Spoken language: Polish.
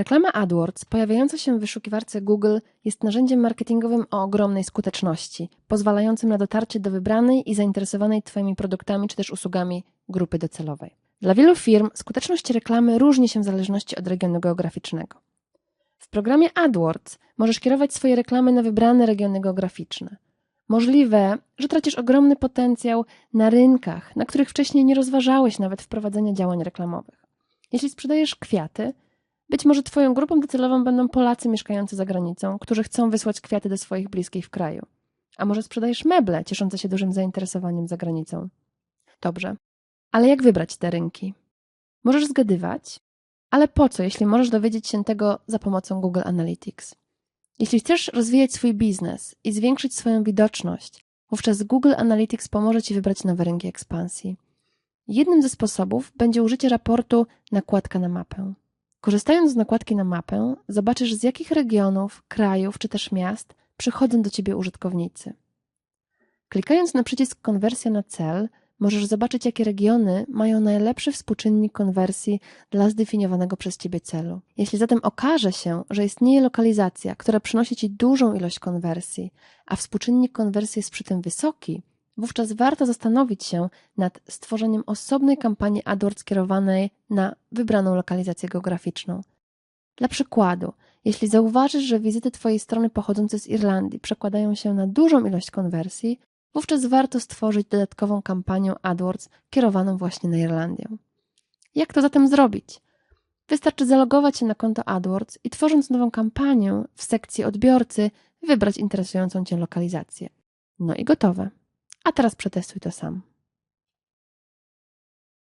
Reklama AdWords pojawiająca się w wyszukiwarce Google jest narzędziem marketingowym o ogromnej skuteczności, pozwalającym na dotarcie do wybranej i zainteresowanej Twoimi produktami czy też usługami grupy docelowej. Dla wielu firm skuteczność reklamy różni się w zależności od regionu geograficznego. W programie AdWords możesz kierować swoje reklamy na wybrane regiony geograficzne. Możliwe, że tracisz ogromny potencjał na rynkach, na których wcześniej nie rozważałeś nawet wprowadzenia działań reklamowych. Jeśli sprzedajesz kwiaty, być może Twoją grupą docelową będą Polacy mieszkający za granicą, którzy chcą wysłać kwiaty do swoich bliskich w kraju. A może sprzedajesz meble cieszące się dużym zainteresowaniem za granicą? Dobrze. Ale jak wybrać te rynki? Możesz zgadywać, ale po co, jeśli możesz dowiedzieć się tego za pomocą Google Analytics? Jeśli chcesz rozwijać swój biznes i zwiększyć swoją widoczność, wówczas Google Analytics pomoże Ci wybrać nowe rynki ekspansji. Jednym ze sposobów będzie użycie raportu nakładka na mapę. Korzystając z nakładki na mapę, zobaczysz z jakich regionów, krajów czy też miast przychodzą do Ciebie użytkownicy. Klikając na przycisk konwersja na cel, możesz zobaczyć, jakie regiony mają najlepszy współczynnik konwersji dla zdefiniowanego przez Ciebie celu. Jeśli zatem okaże się, że istnieje lokalizacja, która przynosi Ci dużą ilość konwersji, a współczynnik konwersji jest przy tym wysoki, wówczas warto zastanowić się nad stworzeniem osobnej kampanii AdWords kierowanej na wybraną lokalizację geograficzną. Dla przykładu, jeśli zauważysz, że wizyty Twojej strony pochodzące z Irlandii przekładają się na dużą ilość konwersji, wówczas warto stworzyć dodatkową kampanię AdWords kierowaną właśnie na Irlandię. Jak to zatem zrobić? Wystarczy zalogować się na konto AdWords i tworząc nową kampanię w sekcji odbiorcy wybrać interesującą Cię lokalizację. No i gotowe. A teraz przetestuj to sam.